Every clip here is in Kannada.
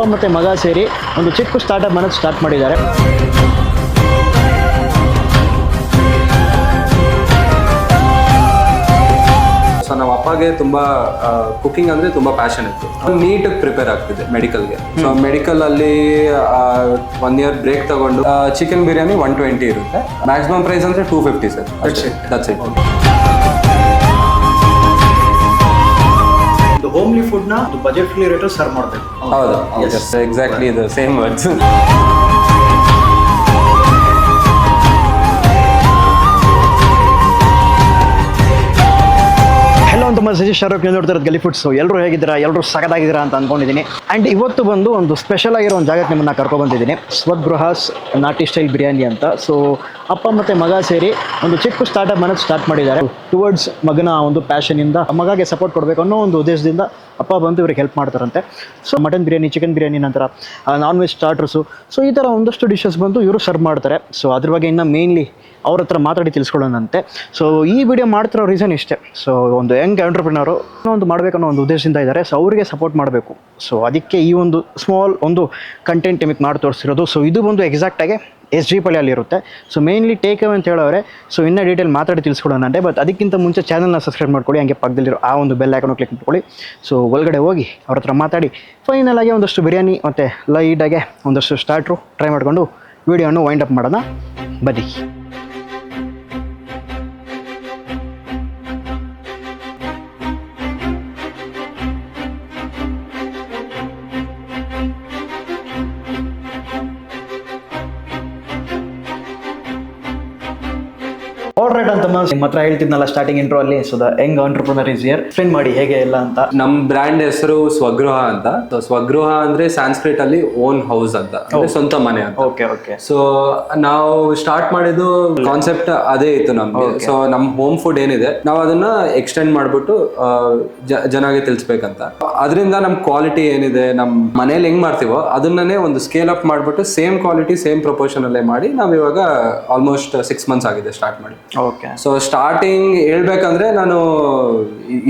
ಅಪ್ಪ ಮತ್ತು ಮಗ ಸೇರಿ ಒಂದು ಚಿಕ್ಕ ಸ್ಟಾರ್ಟಪ್ ಅನ್ನೋದು ಸ್ಟಾರ್ಟ್ ಮಾಡಿದ್ದಾರೆ. ಸೊ ನಮ್ಮ ಅಪ್ಪಗೆ ತುಂಬಾ ಕುಕಿಂಗ್ ಅಂದ್ರೆ ತುಂಬಾ ಪ್ಯಾಷನ್ ಇತ್ತು. ನೀಟ್ ಪ್ರಿಪೇರ್ ಆಗ್ತಿದೆ ಮೆಡಿಕಲ್ಗೆ ಸೊ ಮೆಡಿಕಲ್ ಅಲ್ಲಿ ಒನ್ ಇಯರ್ ಬ್ರೇಕ್ ತಗೊಂಡು ಚಿಕನ್ ಬಿರಿಯಾನಿ ಒನ್ ಟ್ವೆಂಟಿ ಇರುತ್ತೆ. ಮ್ಯಾಕ್ಸಿಮಮ್ ಪ್ರೈಸ್ ಅಂದ್ರೆ two fifty sir that's it ಒಂದು ಹೋಮ್ಲಿ ಫುಡ್ನ ಒಂದು ಬಜೆಟ್ ಫ್ರೀ ರೇಟ್ ಸರ್ವ್ ಮಾಡಬೇಕು. ಹೌದು. ಎಕ್ಸಾಕ್ಟ್ಲಿ ಇದು ಸೇಮ್ ವರ್ಡ್ಸ್ ಹೆಲೋ ಅಂತ ಸಜಿ ಶಾರುಖ್ ನೀವು ನೋಡ್ತಾ ಇರೋದು ಗಲಿ ಫುಡ್ಸ್ ಎಲ್ಲರೂ ಹೇಗಿದ್ದೀರಾ? ಎಲ್ಲರೂ ಸಗದಾಗಿದ್ದೀರಾ ಅಂತ ಅನ್ಕೊಂಡಿದ್ದೀನಿ. ಆ್ಯಂಡ್ ಇವತ್ತು ಬಂದು ಒಂದು ಸ್ಪೆಷಲ್ ಆಗಿರೋ ಒಂದು ಜಾಗಕ್ಕೆ ನಿಮ್ಮನ್ನ ಕರ್ಕೊಂಡ್ಬಂದಿದ್ದೀನಿ ಸ್ವದ್ ಸ್ವಗೃಹಾಸ್ ನಾಟಿ ಸ್ಟೈಲ್ ಬಿರಿಯಾನಿ ಅಂತ. ಸೊ ಅಪ್ಪ ಮತ್ತು ಮಗ ಸೇರಿ ಒಂದು ಚಿಕ್ಕ ಸ್ಟಾರ್ಟಪ್ ಅನ್ನೋದು ಸ್ಟಾರ್ಟ್ ಮಾಡಿದ್ದಾರೆ. ಟುವರ್ಡ್ಸ್ ಮಗನ ಒಂದು ಪ್ಯಾಷನಿಂದ ಮಗಗೆ ಸಪೋರ್ಟ್ ಕೊಡಬೇಕು ಅನ್ನೋ ಒಂದು ಉದ್ದೇಶದಿಂದ ಅಪ್ಪ ಬಂದು ಇವ್ರಿಗೆ ಹೆಲ್ಪ್ ಮಾಡ್ತಾರಂತೆ. So mutton biryani chicken biryani ನಂತರ ನಾನ್ ವೆಜ್ ಸ್ಟಾರ್ಟರ್ಸು ಸೊ ಈ ಥರ ಒಂದಷ್ಟು ಡಿಶಸ್ ಬಂದು ಇವರು ಸರ್ವ್ ಮಾಡ್ತಾರೆ. ಸೊ ಅದ್ರ ಬಗ್ಗೆ ಇನ್ನೂ ಮೇನ್ಲಿ ಅವ್ರ ಹತ್ರ ಮಾತಾಡಿ ತಿಳಿಸ್ಕೊಳ್ಳೋಣಂತೆ. ಸೊ ಈ ವಿಡಿಯೋ ಮಾಡ್ತಿರೋ ರೀಸನ್ ಇಷ್ಟೇ. ಸೊ ಒಂದು ಯಂಗ್ ಎಂಟರ್ಪ್ರಿನರು ಒಂದು ಮಾಡಬೇಕನ್ನೋ ಒಂದು ಉದ್ದೇಶದಿಂದ ಇದ್ದಾರೆ. ಸೊ ಅವರಿಗೆ ಸಪೋರ್ಟ್ ಮಾಡಬೇಕು. ಸೊ ಅದಕ್ಕೆ ಈ ಒಂದು ಸ್ಮಾಲ್ ಒಂದು ಕಂಟೆಂಟ್ ನಿಮಗೆ ಮಾಡಿ ತೋರಿಸಿರೋದು ಸೊ ಇದು ಬಂದು ಎಕ್ಸಾಕ್ಟಾಗಿ ಎಸ್ ಜಿ ಅಲ್ಲಿ ಇರುತ್ತೆ. ಸೊ ಮೇನ್ಲಿ ಟೇಕ್ ಅವೇ ಅಂತ ಹೇಳೋರೆ ಸೊ ಇನ್ನೂ ಡೀಟೇಲ್ ಮಾತಾಡಿ ತಿಳಿಸ್ಕೊಡೋಣ ಅಂದರೆ ಬಟ್ ಅದಕ್ಕಿಂತ ಮುಂಚೆ ಚಾನಲ್ನ ಸಬ್ಸ್ಕ್ರೈಬ್ ಮಾಡ್ಕೊಳ್ಳಿ. ಹಂಗೆ ಪಕ್ಕದಲ್ಲಿರೋ ಆ ಒಂದು ಬೆಲ್ ಐಕನ್ನು ಕ್ಲಿಕ್ ಮಾಡ್ಕೊಳ್ಳಿ. ಸೊ ಒಳಗಡೆ ಹೋಗಿ ಅವ್ರ ಹತ್ರ ಮಾತಾಡಿ. ಫೈನಲ್ ಆಗಿ ಒಂದಷ್ಟು ಬಿರಿಯಾನಿ ಮತ್ತು ಲೈಟಾಗೆ ಒಂದಷ್ಟು ಸ್ಟಾರ್ಟ್ರು ಟ್ರೈ ಮಾಡಿಕೊಂಡು ವೀಡಿಯೋನು ವೈಂಡ್ ಅಪ್ ಮಾಡೋಣ. ಬನ್ನಿ. ಆಲ್ ರೈಟ್ ಅಂತ ನಿಮ್ಮ ಹತ್ರ ಹೇಳ್ತಿದ್ನಲ್ಲ ಸ್ಟಾರ್ಟಿಂಗ್ ಇಂಟ್ರೋ ಅಲ್ಲಿ so the young entrepreneur is here explain ಮಾಡಿ ಹೇಗೆ ಎಲ್ಲ ಅಂತ. ನಮ್ ಬ್ರ್ಯಾಂಡ್ ಹೆಸರು ಸ್ವಗೃಹ ಅಂತ. ಸ್ವಗೃಹ ಅಂದ್ರೆ ಸಾಂಸ್ಕ್ರಿಟ್ ಅಲ್ಲಿ ಓನ್ ಹೌಸ್ ಅಂತ. ಅಂದ್ರೆ ಸ್ವಂತ ಮನೆ ಅಂತ. ಓಕೆ ಓಕೆ ಸೊ ನಾವು ಸ್ಟಾರ್ಟ್ ಮಾಡಿದ್ದು ಕಾನ್ಸೆಪ್ಟ್ ಅದೇ ಇತ್ತು ನಮ್ಗೆ. ಸೊ ನಮ್ ಹೋಮ್ ಫುಡ್ ಏನಿದೆ ನಾವು ಅದನ್ನ ಎಕ್ಸ್ಟೆಂಡ್ ಮಾಡ್ಬಿಟ್ಟು ಜನಗೆ ತಿಳಿಸ್ಬೇಕಂತ. ಅದರಿಂದ ನಮ್ ಕ್ವಾಲಿಟಿ ಏನಿದೆ ನಮ್ ಮನೇಲಿ ಹೆಂಗ್ ಮಾಡ್ತೀವೋ ಅದನ್ನೇ ಒಂದು ಸ್ಕೇಲ್ ಅಪ್ ಮಾಡ್ಬಿಟ್ಟು ಸೇಮ್ ಕ್ವಾಲಿಟಿ ಸೇಮ್ ಪ್ರಪೋರ್ಷನ್ ಅಲ್ಲೇ ಮಾಡಿ ನಾವ್ ಇವಾಗ ಆಲ್ಮೋಸ್ಟ್ ಸಿಕ್ಸ್ ಮಂತ್ಸ್ ಆಗಿದೆ ಸ್ಟಾರ್ಟ್ ಮಾಡಿ. ಓಕೆ ಸೊ ಸ್ಟಾರ್ಟಿಂಗ್ ಹೇಳ್ಬೇಕಂದ್ರೆ ನಾನು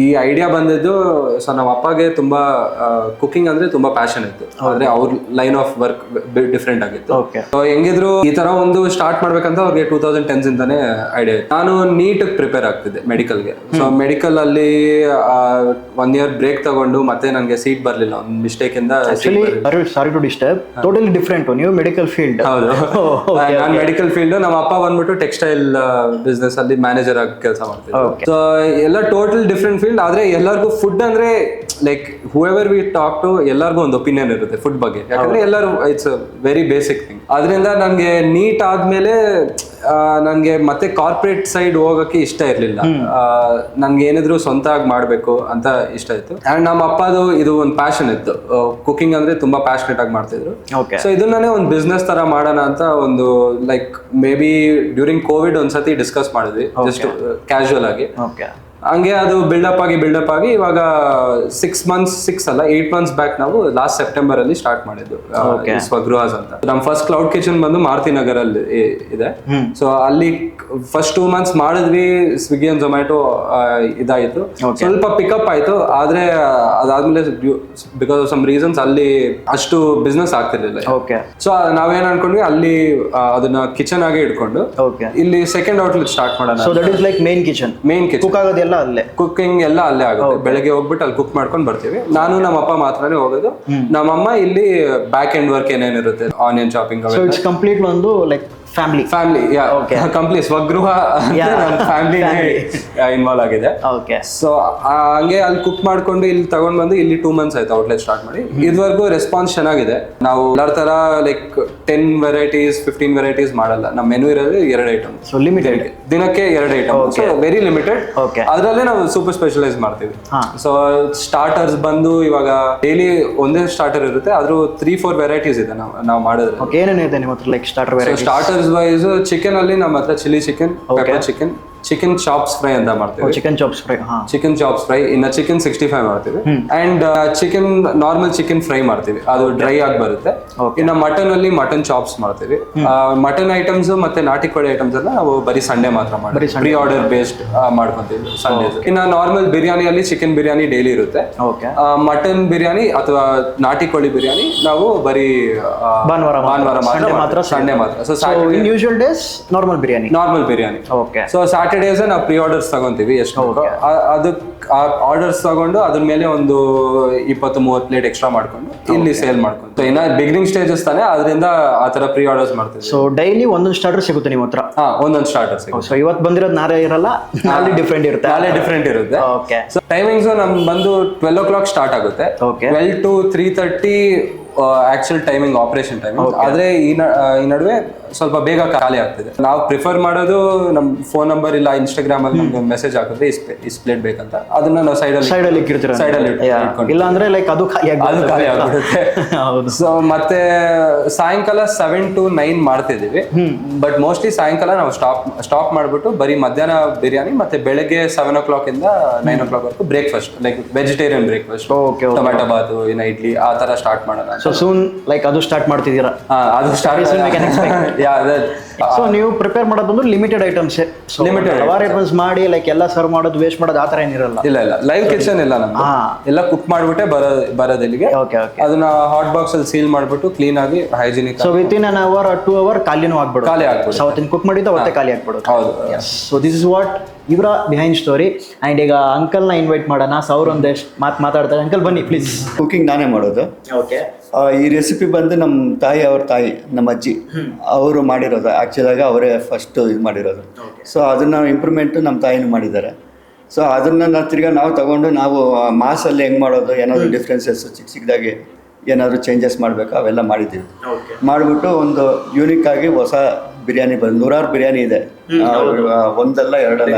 ಈ- ಐಡಿಯಾ ಬಂದಿದ್ದು ಸೊ ನಮ್ಮ ಅಪ್ಪಗೆ ತುಂಬಾ ಕುಕಿಂಗ್ ಅಂದ್ರೆ ತುಂಬಾ ಪ್ಯಾಷನ್ ಇತ್ತು. ಆದ್ರೆ ಅವ್ರ ಲೈನ್ ಆಫ್ ವರ್ಕ್ ಡಿಫ್ರೆಂಟ್ ಆಗಿತ್ತು. ಸೊ ಹೆಂಗಿದ್ರು ಈ ತರ ಒಂದು ಸ್ಟಾರ್ಟ್ ಮಾಡ್ಬೇಕಂತ ಅವ್ರಿಗೆ ಟೂ ತೌಸಂಡ್ ಟೆನ್ಸ್ ಇಂದಾನೆ ಐಡಿಯಾ ಇತ್ತು. ನಾನು ನೀಟ್ ಪ್ರಿಪೇರ್ ಆಗ್ತಿದ್ದೆ ಮೆಡಿಕಲ್ಗೆ ಸೊ ಮೆಡಿಕಲ್ ಅಲ್ಲಿ ಒನ್ ಇಯರ್ ಬ್ರೇಕ್ ತಗೊಂಡು ಮತ್ತೆ ನನಗೆ ಸೀಟ್ ಬರ್ಲಿಲ್ಲ. ಒಂದು ಮಿಸ್ಟೇಕ್ ಇಂದ. Sorry to disturb totally different ನೀವು ಮೆಡಿಕಲ್ ಫೀಲ್ಡ್ ಹೌದು. ನಾನು ಮೆಡಿಕಲ್ ಫೀಲ್ಡ್ ನಮ್ಮ ಅಪ್ಪ ಬಂದ್ಬಿಟ್ಟು ಟೆಕ್ಸ್ಟೈಲ್ ಬಿಸ್ನೆಸ್ ಅಲ್ಲಿ ಮ್ಯಾನೇಜರ್ ಆಗಿ ಕೆಲಸ ಮಾಡ್ತಿದ್ದೆ. ಸೊ ಎಲ್ಲ ಟೋಟಲ್ ಡಿಫ್ರೆಂಟ್ ಫೀಲ್ಡ್ ಆದ್ರೆ ಎಲ್ಲರಿಗೂ ಫುಡ್ ಅಂದ್ರೆ like whoever we talk to ಎಲ್ಲರಿಗೂ ಒಂದು ಒಪಿನಿಯನ್ ಇರುತ್ತೆ ಫುಡ್ ಬಗ್ಗೆ. ಯಾಕಂದ್ರೆ ಎಲ್ಲರೂ ಇಟ್ಸ್ ವೆರಿ ಬೇಸಿಕ್ ಥಿಂಗ್ ಅದರಿಂದ ನನಗೆ ನೀಟ್ ಆದ್ಮೇಲೆ ನನಗೆ ಮತ್ತೆ ಕಾರ್ಪೊರೇಟ್ ಸೈಡ್ ಹೋಗಕ್ಕೆ ಇಷ್ಟ ಇರಲಿಲ್ಲ. ನನ್ಗೆ ಏನಿದ್ರು ಸ್ವಂತ ಆಗಿ ಮಾಡಬೇಕು ಅಂತ ಇಷ್ಟ ಇತ್ತು. ಅಂಡ್ ನಮ್ಮ ಅಪ್ಪದು ಇದು ಒಂದು ಪ್ಯಾಷನ್ ಇತ್ತು. ಕುಕಿಂಗ್ ಅಂದ್ರೆ ತುಂಬಾ ಪ್ಯಾಷನೇಟ್ ಆಗಿ ಮಾಡ್ತಿದ್ರು. ಓಕೆ. ಸೊ ಇದನ್ನೇ ಒಂದು ಬಿಸ್ನೆಸ್ ತರ ಮಾಡೋಣ ಅಂತ ಒಂದು like maybe during Covid ಒಂದ್ಸತಿ ಡಿಸ್ಕಸ್ ಮಾಡಿದ್ವಿ ಜಸ್ಟ್ ಕ್ಯಾಶುವಲ್ ಆಗಿ. ಓಕೆ. ಹಂಗೆ ಅದು ಬಿಲ್ಡಪ್ ಆಗಿ ಬಿಲ್ಡಪ್ ಆಗಿ ಇವಾಗ ಸಿಕ್ಸ್ ಮಂತ್ಸ್ ಸಿಕ್ಸ್ ಅಲ್ಲ ಏಟ್ ಮಂತ್ಸ್ ಬ್ಯಾಕ್ ನಾವು ಲಾಸ್ಟ್ ಸೆಪ್ಟೆಂಬರ್ ಅಲ್ಲಿ ಸ್ಟಾರ್ಟ್ ಮಾಡಿದ್ದು ಸ್ವಗೃಹಾಸ್ ಅಂತ. ನಮ್ಮ ಫಸ್ಟ್ ಕ್ಲೌಡ್ ಕಿಚನ್ ಬಂದು ಮಾರುತಿ ನಗರ್ ಅಲ್ಲಿ ಇದೆ. ಸೊ ಅಲ್ಲಿ ಫಸ್ಟ್ ಟೂ ಮಂತ್ಸ್ ಮಾಡಿದ್ವಿ ಸ್ವಿಗ್ಗಿ ಅಂಡ್ ಜೊಮ್ಯಾಟೊ ಇದಾಯಿತು. ಸ್ವಲ್ಪ ಪಿಕಪ್ ಆಯ್ತು ಆದ್ರೆ ಅದಾದ್ಮೇಲೆ ಬಿಕಾಸ್ ಆಫ್ ಸಮ್ ರೀಸನ್ಸ್ ಅಲ್ಲಿ ಅಷ್ಟು ಬಿಸ್ನೆಸ್ ಆಗ್ತಿರ್ಲಿಲ್ಲ. ಓಕೆ ಸೊ ನಾವೇನ್ ಅನ್ಕೊಂಡ್ವಿ ಅಲ್ಲಿ ಅದನ್ನ ಕಿಚನ್ ಆಗಿ ಇಟ್ಕೊಂಡು ಇಲ್ಲಿ ಸೆಕೆಂಡ್ ಔಟ್ಲೆಟ್ ಸ್ಟಾರ್ಟ್ ಮಾಡೋಣ ಮೇನ್ ಕಿಚನ್ ಮೇನ್ ಕಿಚನ್ ಆಗೋದೆಲ್ಲ ಅಲ್ಲೇ. ಕುಕ್ಕಿಂಗ್ ಎಲ್ಲ ಅಲ್ಲೇ ಆಗುತ್ತೆ. ಬೆಳಗ್ಗೆ ಹೋಗ್ಬಿಟ್ಟು ಅಲ್ಲಿ ಕುಕ್ ಮಾಡ್ಕೊಂಡು ಬರ್ತೀವಿ. ನಾನು ನಮ್ಮ ಅಪ್ಪ ಮಾತ್ರನೇ ಹೋಗೋದು. ನಮ್ಮಮ್ಮ ಇಲ್ಲಿ back end work ಏನೇನಿರುತ್ತೆ onion shopping so it's complete ಒಂದು like family family complete Swagruha family involve ಆಗಿದೆ. ಓಕೆ ಸೊ ಹಂಗೆ ಅಲ್ಲಿ ಕುಕ್ ಮಾಡ್ಕೊಂಡು ಇಲ್ಲಿ ತಗೊಂಡ್ ಬಂದು ಇಲ್ಲಿ ಟೂ ಮಂತ್ಸ್ ಆಯ್ತು ಔಟ್ಲೆಟ್ ಸ್ಟಾರ್ಟ್ ಮಾಡಿ. ಇದುವರೆಗೂ ರೆಸ್ಪಾನ್ಸ್ ಚೆನ್ನಾಗಿದೆ. ನಾವು ಎಲ್ಲರ ತರ like ten varieties fifteen varieties ಮಾಡಲ್ಲ. ನಮ್ಮ ಮೆನು ಇರೋದು ಎರಡು ಐಟಮ್ ಸೊ ಲಿಮಿಟೆಡ್ ದಿನಕ್ಕೆ ಎರಡು ಐಟಮ್ ಸೊ ವೆರಿ ಲಿಮಿಟೆಡ್. ಅದರಲ್ಲೇ ನಾವು ಸೂಪರ್ ಸ್ಪೆಷಲೈಸ್ ಮಾಡ್ತೀವಿ. ಸೊ ಸ್ಟಾರ್ಟರ್ಸ್ ಬಂದು ಇವಾಗ ಡೈಲಿ ಒಂದೇ ಸ್ಟಾರ್ಟರ್ ಇರುತ್ತೆ. ಆದ್ರೂ ತ್ರೀ ಫೋರ್ ವೆರೈಟೀಸ್ ಇದೆ ನಾವು ನಾವು ಮಾಡೋದು ಏನೇನಿದೆ ನಿಮ್ಮ ಹತ್ರ like starter starters wise chicken ಅಲ್ಲಿ ನಮ್ಮ ಹತ್ರ chilli chicken pepper chicken chicken chops fry ಅಂತ ಮಾಡ್ತೀವಿ. ಚಿಕನ್ ಚಾಪ್ಸ್ ಫ್ರೈ ಹಾ. ಚಿಕನ್ ಚಾಪ್ಸ್ ಫ್ರೈ ಇನ್ನ ಚಿಕನ್ ಸಿಕ್ಸ್ಟಿ ಫೈವ್ ಮಾಡ್ತೀವಿ and chicken normal chicken fry ಮಾಡ್ತೀವಿ. ಅದು ಡ್ರೈ ಆಗಿ ಬರುತ್ತೆ. ಇನ್ನ ಮಟನ್ ಅಲ್ಲಿ ಮಟನ್ ಚಾಪ್ಸ್ ಮಾಡ್ತೀವಿ. ಮಟನ್ ಐಟಮ್ಸ್ ಮತ್ತೆ ನಾಟಿ ಕೋಳಿ ಐಟಮ್ಸ್ ಎಲ್ಲ ನಾವು ಬರೀ ಸಂಡೆ ಮಾತ್ರ ಮಾಡ್ತೀವಿ. ಪ್ರೀ ಆರ್ಡರ್ ಬೇಸ್ಡ್ ಮಾಡ್ಕೊಂತೀವಿ ಸಂಡೇ ಇನ್ನ ನಾರ್ಮಲ್ ಬಿರಿಯಾನಿಯಲ್ಲಿ ಚಿಕನ್ ಬಿರಿಯಾನಿ ಡೈಲಿ ಇರುತ್ತೆ. ಮಟನ್ ಬಿರಿಯಾನಿ ಅಥವಾ ನಾಟಿ ಕೋಳಿ ಬಿರಿಯಾನಿ ನಾವು ಬರೀ ಭಾನುವಾರ. ಭಾನುವಾರ ಮಾತ್ರ ಸಂಡೆ ಮಾತ್ರ so usual days normal biryani normal biryani okay so Saturdays ನಾವು ಪ್ರೀ ಆರ್ಡರ್ಸ್ ತಗೊಂತೀವಿ ಎಷ್ಟು ಅದಕ್ಕೆ ಆರ್ಡರ್ಸ್ ತಗೊಂಡು ಅದ್ರ ಮೇಲೆ ಒಂದು ಇಪ್ಪತ್ತು ಮೂವತ್ತು ಪ್ಲೇಟ್ ಎಕ್ಸ್ಟ್ರಾ ಮಾಡ್ಕೊಂಡು ಇಲ್ಲಿ ಸೇಲ್ ಮಾಡ್ಕೊಂಡು ಇನ್ನ ಬಿಗಿನಿಂಗ್ ಸ್ಟೇಜಸ್ ತಾನೆ ಅದರಿಂದ ಆ ತರ ಪ್ರೀ ಆರ್ಡರ್ಸ್ ಮಾಡ್ತೀವಿ ಸೊ ಡೈಲಿ ಒಂದೊಂದು ಸ್ಟಾರ್ಟರ್ ಸಿಗುತ್ತೆ ನಿಮ್ಮ ಹತ್ರ? ಹಾ ಒಂದೊಂದು ಸ್ಟಾರ್ಟರ್ಸ್ ಸೊ ಇವತ್ತು ಬಂದಿರೋದು ನಾಳೆ ಇರಲ್ಲ ನಾಳೆ ಡಿಫ್ರೆಂಟ್ ಇರುತ್ತೆ. ನಾಳೆ ಡಿಫ್ರೆಂಟ್ ಇರುತ್ತೆ. ಓಕೆ ಸೊ ಟೈಮಿಂಗ್ಸ್ ನಮ್ ಬಂದು ಟ್ವೆಲ್ ಓ ಕ್ಲಾಕ್ ಸ್ಟಾರ್ಟ್ ಆಗುತ್ತೆ. Twelve to three thirty actual timing operation timing ಆದ್ರೆ ಈ ಈ ನಡುವೆ ಸ್ವಲ್ಪ ಬೇಗ ಖಾಲಿ ಆಗ್ತಿದೆ. ನಾವು ಪ್ರಿಫರ್ ಮಾಡೋದು ನಮ್ ಫೋನ್ ನಂಬರ್ ಇಲ್ಲ ಇನ್ಸ್ಟಾಗ್ರಾಮ್ ಅಲ್ಲಿ ನಮ್ಗೆ ಮೆಸೇಜ್ ಹಾಕಿದ್ರೆ ಇಸ್ ಪ್ಲೇಟ್ ಬೇಕಂತ. ಅದನ್ನ ನಾವು ಸೈಡ್ ಅಲ್ಲಿ ಸೈಡ್ ಅಲ್ಲಿ ಇಕ್ಕಿರ್ತೀರ ಸೈಡ್ ಅಲ್ಲಿ Yeah. ಇಲ್ಲ ಅಂದ್ರೆ ಲೈಕ್ ಅದು ಖಾಲಿ ಅದು ಖಾಲಿ ಆಗ್ಬಿಡುತ್ತೆ. ಸೊ ಮತ್ತೆ ಸಾಯಂಕಾಲ ಸೆವೆನ್ ಟು ನೈನ್ ಮಾಡ್ತಿದ್ದೀವಿ. ಬಟ್ ಮೋಸ್ಟ್ಲಿ ಸಾಯಂಕಾಲ ನಾವು ಸ್ಟಾಪ್ ಸ್ಟಾಪ್ ಮಾಡ್ಬಿಟ್ಟು ಬರೀ ಮಧ್ಯಾಹ್ನ ಬಿರಿಯಾನಿ ಮತ್ತೆ ಬೆಳಗ್ಗೆ ಸೆವೆನ್ ಓ ಕ್ಲಾಕ್ ಇಂದ ನೈನ್ ಓ ಕ್ಲಾಕ್ ವರೆಗೂ breakfast like vegetarian breakfast tomato ಬಾತು ಇನ್ನ ಇಡ್ಲಿ ಆ ತರ ಸ್ಟಾರ್ಟ್ ಮಾಡೋಣ ಸೊ ಸೂನ್ ಲೈಕ್ ಅದು ಸ್ಟಾರ್ಟ್ ಮಾಡ್ತಿದ್ದೀರಾ? ಅದು ಸ್ಟಾರ್ಟ್. ಸೊ ನೀವು ಪ್ರಿಪೇರ್ ಮಾಡೋದು ಬಂದು ಲಿಮಿಟೆಡ್ ಐಟಮ್ಸ್ ಲಿಮಿಟೆಡ್ ಹಲವಾರು ಐಟಮ್ಸ್ ಮಾಡಿ ಲೈಕ್ ಎಲ್ಲ ಸರ್ವ್ ಮಾಡೋದು ವೇಸ್ಟ್ ಮಾಡೋದು ಆ ಥರ ಏನಿರಲ್ಲ. ಇಲ್ಲ ಇಲ್ಲ. ಲೈವ್ ಕಿಚನ್ ಇಲ್ಲ ನಮ್ಮ. ಎಲ್ಲ ಕುಕ್ ಮಾಡ್ಬಿಟ್ಟೆ ಬರೋ ಬರೋದು ಇಲ್ಲಿಗೆ. ಓಕೆ ಓಕೆ ಅದನ್ನ ಹಾಟ್ ಬಾಕ್ಸ್ ಅಲ್ಲಿ ಸೀಲ್ ಮಾಡ್ಬಿಟ್ಟು ಕ್ಲೀನ್ ಆಗಿ hygienic so within an hour two hour ಖಾಲಿನೂ ಆಗ್ಬಿಡು ಖಾಲಿ ಆಗ್ಬಿಡು ಸೊ ಅವತ್ತಿನ ಕುಕ್ ಮಾಡಿದ್ದು ಅವತ್ತೇ ಖಾಲಿ ಆಗ್ಬಿಡುತ್ತೆ. ಹೌದು ಸೊ ದಿಸ್ ಇಸ್ ವಾಟ್ ಇವರ ಬಿಹೈಂಡ್ ಸ್ಟೋರಿ ಆ್ಯಂಡ್ ಈಗ ಅಂಕಲ್ನ ಇನ್ವೈಟ್ ಮಾಡೋಣ. ಸೌರ್ ಒಂದಷ್ಟು ಮಾತು ಮಾತಾಡ್ತಾರೆ. ಅಂಕಲ್ ಬನ್ನಿ ಪ್ಲೀಸ್ ಕುಕಿಂಗ್ ನಾನೇ ಮಾಡೋದು. ಓಕೆ ಈ ರೆಸಿಪಿ ಬಂದು ನಮ್ಮ ತಾಯಿ ಅವ್ರ ತಾಯಿ ನಮ್ಮ ಅಜ್ಜಿ ಅವರು ಮಾಡಿರೋದು. ಆ್ಯಕ್ಚುಲಾಗಿ ಅವರೇ ಫಸ್ಟ್ ಇದು ಮಾಡಿರೋದು. ಸೊ ಅದನ್ನ ಇಂಪ್ರೂವ್ಮೆಂಟು ನಮ್ಮ ತಾಯಿನೂ ಮಾಡಿದ್ದಾರೆ. ಸೊ ಅದನ್ನ ನಾವು ತಿರ್ಗಾ ನಾವು ತಗೊಂಡು ನಾವು ಮಾಸಲ್ಲಿ ಹೆಂಗೆ ಮಾಡೋದು ಏನಾದರೂ ಡಿಫ್ರೆನ್ಸಸ್ ಚಿಕ್ಕ ಚಿಕ್ಕದಾಗಿ ಏನಾದರೂ ಚೇಂಜಸ್ ಮಾಡಬೇಕು ಅವೆಲ್ಲ ಮಾಡಿದ್ದೀವಿ. ಮಾಡಿಬಿಟ್ಟು ಒಂದು ಯೂನಿಕ್ ಆಗಿ ಹೊಸ ಬಿರಿಯಾನಿ ಬಂದು ನೂರಾರು ಬಿರಿಯಾನಿ ಇದೆ. ಒಂದಲ್ಲ ಎರಡಲ್ಲ.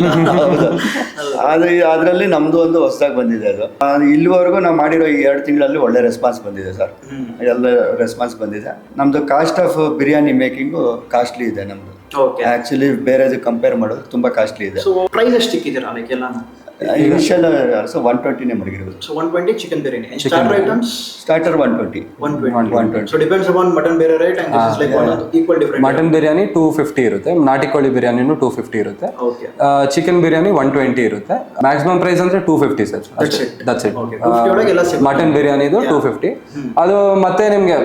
ಆದ್ರೆ ಅದರಲ್ಲಿ ನಮ್ದು ಒಂದು ಹೊಸದಾಗಿ ಬಂದಿದೆ ಅದು. ಇಲ್ಲಿವರೆಗೂ ನಾವು ಮಾಡಿರೋ ಈ ಎರಡು ತಿಂಗಳಲ್ಲಿ ಒಳ್ಳೆ ರೆಸ್ಪಾನ್ಸ್ ಬಂದಿದೆ ಸರ್. ಎಲ್ಲ ರೆಸ್ಪಾನ್ಸ್ ಬಂದಿದೆ. ನಮ್ದು cost of biryani making costly ಇದೆ ನಮ್ದು. ಆಕ್ಚುಲಿ ಬೇರೆದು ಕಂಪೇರ್ ಮಾಡೋದು ತುಂಬಾ ಕಾಸ್ಟ್ಲಿ ಇದೆ. ಪ್ರೈಸ್ ಇನಿಷಿಯಲ್ ಸೊ ಒನ್ ಟ್ವೆಂಟಿನೇ ಮಡಗಿರೋದು. So one twenty chicken biryani starter items starter one twenty one twenty one twenty so depends upon mutton ಬೇರೆ right and this is like one equal different mutton biryani two fifty ಇರುತ್ತೆ. ನಾಟಿ ಕೋಳಿ ಬಿರಿಯಾನಿನೂ ಟೂ ಫಿಫ್ಟಿ ಇರುತ್ತೆ. Okay chicken biryani one twenty ಇರುತ್ತೆ. ಮ್ಯಾಕ್ಸಿಮಮ್ ಪ್ರೈಸ್ ಅಂದ್ರೆ two fifty sir that's it Okay. 50 ಒಳಗೆ ಎಲ್ಲ ಸಿಗುತ್ತೆ. ಮಟನ್ ಬಿರಿಯಾನಿದು ಟೂ ಫಿಫ್ಟಿ ಅದು ಮತ್ತೆ ನಿಮ್ಗೆ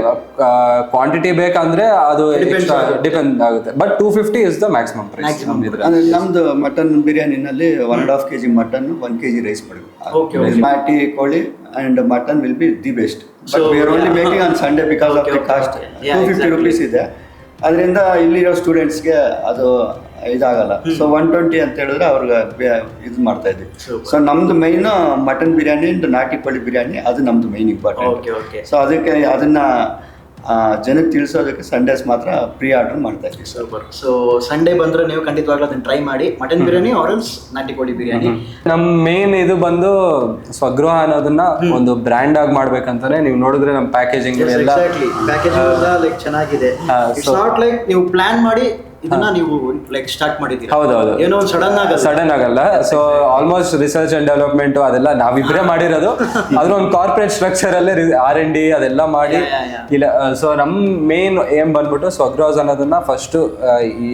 ಕ್ವಾಂಟಿಟಿ ಬೇಕಂದ್ರೆ ಅದು ಎಕ್ಸ್ಟ್ರಾ ಡಿಪೆಂಡ್ ಆಗುತ್ತೆ. But two fifty is the maximum price ನಮ್ದು mutton ಬಿರಿಯಾನಿನಲ್ಲಿ one and half K G mutton one K G rice ಮಾಡಬೇಕು ನಾಟಿ ಕೋಳಿ and mutton will be the best but we are only making on Sunday because of the cost two fifty rupees ಇದೆ. ಅದರಿಂದ ಇಲ್ಲಿರೋ ಸ್ಟೂಡೆಂಟ್ಸ್ಗೆ ಅದು ಇದಾಗಲ್ಲ. ಸೊ ಒನ್ ಟ್ವೆಂಟಿ ಅಂತ ಹೇಳಿದ್ರೆ ಅವ್ರಿಗೆ ಇದು ಮಾಡ್ತಾ ಇದ್ವಿ. ಸೊ ನಮ್ದು ಮೈನ್ ಮಟನ್ ಬಿರಿಯಾನಿ ಅಂಡ್ ನಾಟಿ ಕೋಳಿ ಬಿರಿಯಾನಿ ಅದು ನಮ್ದು main important okay okay so ಅದಕ್ಕೆ ಅದನ್ನ ಜನಕ್ಕೆ ತಿಳಿಸೋದಕ್ಕೆ ಸಂಡೇಸ್ ಮಾತ್ರ ಪ್ರೀ ಆರ್ಡರ್ ಮಾಡ್ತಾ ಇದ್ದೀವಿ. ಸೂಪರ್ ಸೊ ಸಂಡೇ ಬಂದ್ರೆ ನೀವು ಖಂಡಿತವಾಗ್ಲೂ ಅದನ್ನ ಟ್ರೈ ಮಾಡಿ. ಮಟನ್ ಬಿರಿಯಾನಿ ಆರೆಲ್ಸ್ ನಾಟಿ ಕೋಳಿ ಬಿರಿಯಾನಿ ನಮ್ಮ ಮೇನ್ ಇದು ಬಂದು ಸ್ವಗೃಹ ಅನ್ನೋದನ್ನ ಒಂದು ಬ್ರ್ಯಾಂಡ್ ಆಗಿ ಮಾಡ್ಬೇಕಂತಾನೆ ನೀವು ನೋಡಿದ್ರೆ ನಮ್ಮ ಪ್ಯಾಕೇಜಿಂಗ್ ಎಲ್ಲ. ಎಕ್ಸಾಕ್ಟ್ಲಿ ಪ್ಯಾಕೇಜ್ ಎಲ್ಲ ಲೈಕ್ ಚೆನ್ನಾಗಿದೆ. ಇಟ್ಸ್ ನಾಟ್ ಲೈಕ್ ನೀವು ಪ್ಲಾನ್ ಮಾಡಿ ಇದನ್ನ ನೀವು ಲೈಕ್ ಸ್ಟಾರ್ಟ್ ಮಾಡಿದ್ದೀರಾ? ಹೌದೌದು ಏನೋ ಒಂದು ಸಡನ್ ಆಗಲ್ಲ. ಸಡನ್ ಆಗಲ್ಲ. So almost research and development ಅದೆಲ್ಲ ನಾವಿಬ್ರೆ ಮಾಡಿರೋದು. ಅದ್ರ ಒಂದು ಕಾರ್ಪೊರೇಟ್ ಸ್ಟ್ರಕ್ಚರ್ ಅಲ್ಲೇ ಆರ್ ಎನ್ ಡಿ ಅದೆಲ್ಲ ಮಾಡಿ. ಇಲ್ಲ ಸೊ ನಮ್ ಮೇನ್ ಏಮ್ ಬಂದ್ಬಿಟ್ಟು ಸ್ವಗ್ರೋಸ್ ಅನ್ನೋದನ್ನ ಫಸ್ಟ್ ಈ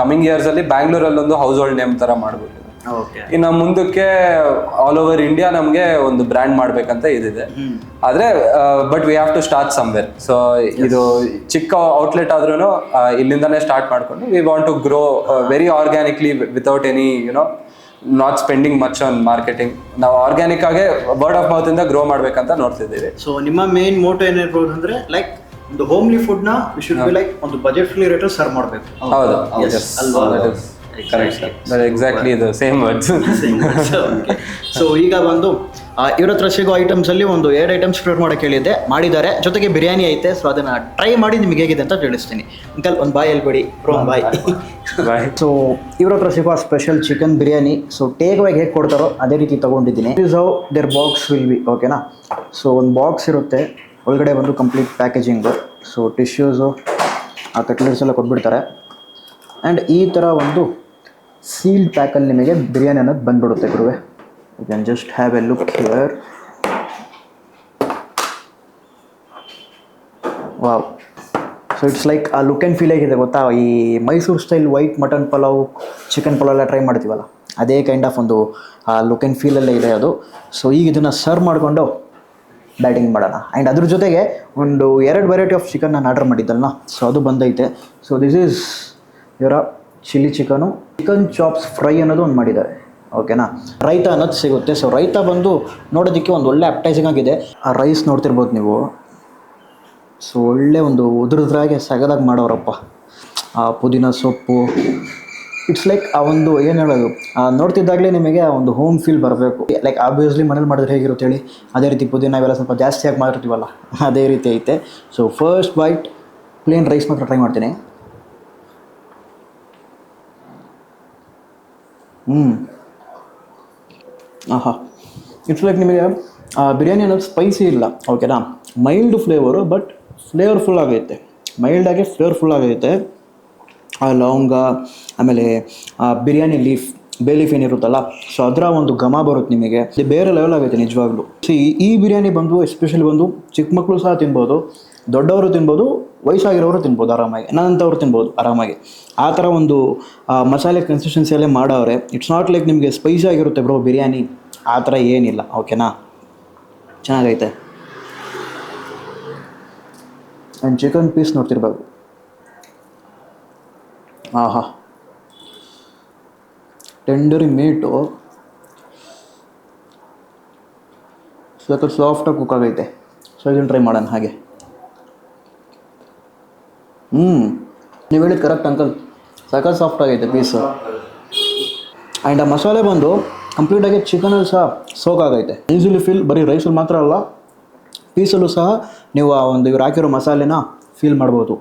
ಕಮಿಂಗ್ ಇಯರ್ಸ್ ಅಲ್ಲಿ ಬ್ಯಾಂಗ್ಳೂರಲ್ಲಿ ಒಂದು ಹೌಸ್ ಹೋಲ್ಡ್ ನೇಮ್ ತರ ಮಾಡ್ಬಿಟ್ಟು. ಇನ್ನು ಮುಂದಕ್ಕೆ ಆಲ್ ಓವರ್ ಇಂಡಿಯಾ ನಮಗೆ ಒಂದು ಬ್ರ್ಯಾಂಡ್ ಮಾಡ್ಬೇಕಂತ ಇದಿದೆ. ಆದ್ರೆ but we have to start somewhere so ಇದು ಚಿಕ್ಕ ಔಟ್ಲೆಟ್ ಆದ್ರೂ ಇಲ್ಲಿಂದಾನೇ ಸ್ಟಾರ್ಟ್ ಮಾಡ್ಕೊಂಡು we want to grow very organically without any you know not spending much on marketing ನಾವು ಆರ್ಗ್ಯಾನಿಕ್ ಆಗಿ ವರ್ಡ್ ಆಫ್ ಮೌತ್ ಇಂದ ಗ್ರೋ ಮಾಡ್ಬೇಕಂತ ನೋಡ್ತಿದ್ದೀವಿ. ಸೊ ನಿಮ್ಮ ಮೇನ್ ಮೋಟೋ ಏನಿರ್ಬೋದು ಅಂದ್ರೆ ಲೈಕ್ ಒಂದು ಹೋಮ್ಲಿ ಫುಡ್ನ ವಿ ಶುಡ್ ಬಿ ಲೈಕ್ ಒಂದು ಬಜೆಟ್ ಫ್ರೀ ರೇಟ್ ಸರ್ವ್ ಮಾಡಬೇಕು. ಹೌದು. Yes, ಅಲ್ವಾ? ಎಕ್ಸಾಕ್ಟ್ಲಿ ಇದು ಸೇಮ್ ವರ್ಡ್ಸ್ ಸೊ ಈಗ ಬಂದು ಇವ್ರ ಹತ್ರ ಸಿಗೋ ಐಟಮ್ಸ್ ಅಲ್ಲಿ ಒಂದು ಎರಡು ಐಟಮ್ಸ್ ಪ್ರಿಪೇರ್ ಮಾಡೋಕೆ ಹೇಳಿದ್ದೆ. ಮಾಡಿದ್ದಾರೆ. ಜೊತೆಗೆ ಬಿರಿಯಾನಿ ಐತೆ ಸೊ ಅದನ್ನ ಟ್ರೈ ಮಾಡಿ ನಿಮ್ಗೆ ಹೇಗಿದೆ ಅಂತ ತಿಳಿಸ್ತೀನಿ. ಅಂಕಲ್ ಒಂದು ಬಾಯ್ ಹೇಳ್ಬೇಡಿ. ಬಾಯ್. ಬಾಯ್. ಸೊ ಇವ್ರ ಹತ್ರ ಸಿಗೋ special chicken biryani. So take ಅವಾಗ ಹೇಗೆ ಕೊಡ್ತಾರೋ ಅದೇ ರೀತಿ ತಗೊಂಡಿದ್ದೀನಿ. Is how there box will be ಓಕೆನಾ ಸೊ ಒಂದು ಬಾಕ್ಸ್ ಇರುತ್ತೆ. ಒಳಗಡೆ ಬಂದು ಕಂಪ್ಲೀಟ್ ಪ್ಯಾಕೇಜಿಂಗು ಸೊ ಟಿಶ್ಯೂಸು ಆ ಕಟ್ಲೆಟ್ಸ್ ಎಲ್ಲ ಕೊಟ್ಬಿಡ್ತಾರೆ. ಆ್ಯಂಡ್ ಈ ಥರ ಒಂದು ಸೀಲ್ಡ್ ಪ್ಯಾಕಲ್ಲಿ ನಿಮಗೆ ಬಿರಿಯಾನಿ ಅನ್ನೋದು ಬಂದ್ಬಿಡುತ್ತೆ ಗುರುವೆ. You can just have a look here wow so it's like ಆ ಲುಕ್ ಆ್ಯಂಡ್ ಫೀಲ್ ಆಗಿದೆ ಗೊತ್ತಾ? ಈ Mysuru style white mutton pulao chicken pulao ಎಲ್ಲ ಟ್ರೈ ಮಾಡ್ತೀವಲ್ಲ? ಅದೇ ಕೈಂಡ್ ಆಫ್ ಒಂದು, ಆ ಲುಕ್ ಆ್ಯಂಡ್ ಫೀಲಲ್ಲೇ ಇದೆ ಅದು. ಸೊ ಈಗ ಇದನ್ನು ಸರ್ವ್ ಮಾಡಿಕೊಂಡು ಬ್ಯಾಟಿಂಗ್ ಮಾಡೋಣ. ಆ್ಯಂಡ್ ಅದ್ರ ಜೊತೆಗೆ ಒಂದು ಎರಡು ವೆರೈಟಿ ಆಫ್ ಚಿಕನ್ ನಾನು ಆರ್ಡರ್ ಮಾಡಿದ್ದಲ್ಲ ಸೊ ಅದು ಬಂದೈತೆ. ಸೊ ದಿಸ್ ಈಸ್ ಇವರ chilli chicken, chicken chops fry ಅನ್ನೋದು ಒಂದು ಮಾಡಿದ್ದಾರೆ. ಓಕೆನಾ ರೈತ ಅನ್ನೋದು ಸಿಗುತ್ತೆ. ಸೊ ರೈತ ಬಂದು ನೋಡೋದಕ್ಕೆ ಒಂದು ಒಳ್ಳೆ ಅಪ್ಟೈಸಿಂಗ್ ಆಗಿದೆ. ಆ ರೈಸ್ ನೋಡ್ತಿರ್ಬೋದು ನೀವು. ಸೊ ಒಳ್ಳೆ ಒಂದು ಉದುರುದ್ರಾಗೆ ಸಗದಾಗಿ ಮಾಡೋರಪ್ಪ. ಆ ಪುದೀನ ಸೊಪ್ಪು ಇಟ್ಸ್ ಲೈಕ್ ಆ ಒಂದು ಏನು ಹೇಳೋದು? ನೋಡ್ತಿದ್ದಾಗಲೇ ನಿಮಗೆ ಆ ಒಂದು ಹೋಮ್ ಫೀಲ್ ಬರಬೇಕು. ಲೈಕ್ ಆಬ್ವಿಯಸ್ಲಿ ಮನೇಲಿ ಮಾಡಿದ್ರೆ ಹೇಗಿರುತ್ತೆ ಹೇಳಿ? ಅದೇ ರೀತಿ ಪುದೀನ ಇವೆಲ್ಲ ಸ್ವಲ್ಪ ಜಾಸ್ತಿಯಾಗಿ ಮಾಡಿರ್ತೀವಲ್ಲ? ಅದೇ ರೀತಿ ಐತೆ. So first bite plain rice ಮಾತ್ರ ಟ್ರೈ ಮಾಡ್ತೀನಿ. ಹ್ಞೂ ಆಹಾ. ಇಟ್ಸ್ ಲೈಕ್ ನಿಮಗೆ ಆ, ಬಿರಿಯಾನಿ ಅನ್ನೋದು ಸ್ಪೈಸಿ ಇಲ್ಲ ಓಕೆನಾ ಮೈಲ್ಡ್ ಫ್ಲೇವರು ಬಟ್ ಫ್ಲೇವರ್ಫುಲ್ ಆಗೈತೆ. ಮೈಲ್ಡಾಗಿ ಫ್ಲೇವರ್ಫುಲ್ ಆಗೈತೆ. ಆ ಲವಂಗ ಆಮೇಲೆ ಆ ಬಿರಿಯಾನಿ ಲೀಫ್ ಬೇ ಲೀಫ್ ಏನಿರುತ್ತಲ್ಲ ಸೊ ಅದರ ಒಂದು ಘಮ ಬರುತ್ತೆ ನಿಮಗೆ. ಬೇರೆ ಲೆವೆಲ್ ಆಗೈತೆ ನಿಜವಾಗ್ಲೂ. ಸೊ ಈ ಬಿರಿಯಾನಿ ಬಂದು ಎಸ್ಪೆಷಲಿ ಬಂದು ಚಿಕ್ಕ ಮಕ್ಕಳು ಸಹ ತಿನ್ಬೋದು. ದೊಡ್ಡವರು ತಿನ್ಬೋದು, ವಯಸ್ಸಾಗಿರೋರು ತಿನ್ಬೋದು ಆರಾಮಾಗಿ ನನ್ನಂಥವ್ರು ತಿನ್ಬೋದು ಆರಾಮಾಗಿ. ಆ ಥರ ಒಂದು ಮಸಾಲೆ ಕನ್ಸಿಸ್ಟೆನ್ಸಿಯಲ್ಲೇ ಮಾಡೋರೆ ಇಟ್ಸ್ ನಾಟ್ ಲೈಕ್ ನಿಮಗೆ ಸ್ಪೈಸಿ ಆಗಿರುತ್ತೆ ಬ್ರೋ ಬಿರಿಯಾನಿ. ಆ ಥರ ಏನಿಲ್ಲ ಓಕೆನಾ ಚೆನ್ನಾಗೈತೆ. ಆ್ಯಂಡ್ ಚಿಕನ್ ಪೀಸ್ ನೋಡ್ತಿರ್ಬೇಕು. ಆಹಾ. ಟೆಂಡರಿ ಮೀಟು ಸ್ವಲ್ಪ ಸಾಫ್ಟಾಗಿ ಕುಕ್ ಆಗೈತೆ. ಸೊ ಇದನ್ನು ಟ್ರೈ ಮಾಡೋಣ, ಹಾಗೆ. ಹ್ಞೂ ನೀವು ಹೇಳಿದ ಕರೆಕ್ಟ್ ಅಂಕಲ್ ಸಾಕಲ್ ಸಾಫ್ಟ್ ಆಗೈತೆ ಪೀಸು ಆ್ಯಂಡ್ ಆ ಮಸಾಲೆ ಬಂದು ಕಂಪ್ಲೀಟಾಗಿ ಚಿಕನಲ್ಲಿ ಸಹ ಸೋಕ್ ಆಗೈತೆ. ಈಸಿಲಿ ಫೀಲ್ ಬರೀ ರೈಸಲ್ಲಿ ಮಾತ್ರ ಅಲ್ಲ ಪೀಸಲ್ಲೂ ಸಹ ನೀವು ಆ ಒಂದು ಇವ್ರು ಹಾಕಿರೋ ಮಸಾಲೆನ ಫೀಲ್ ಮಾಡ್ಬೋದು.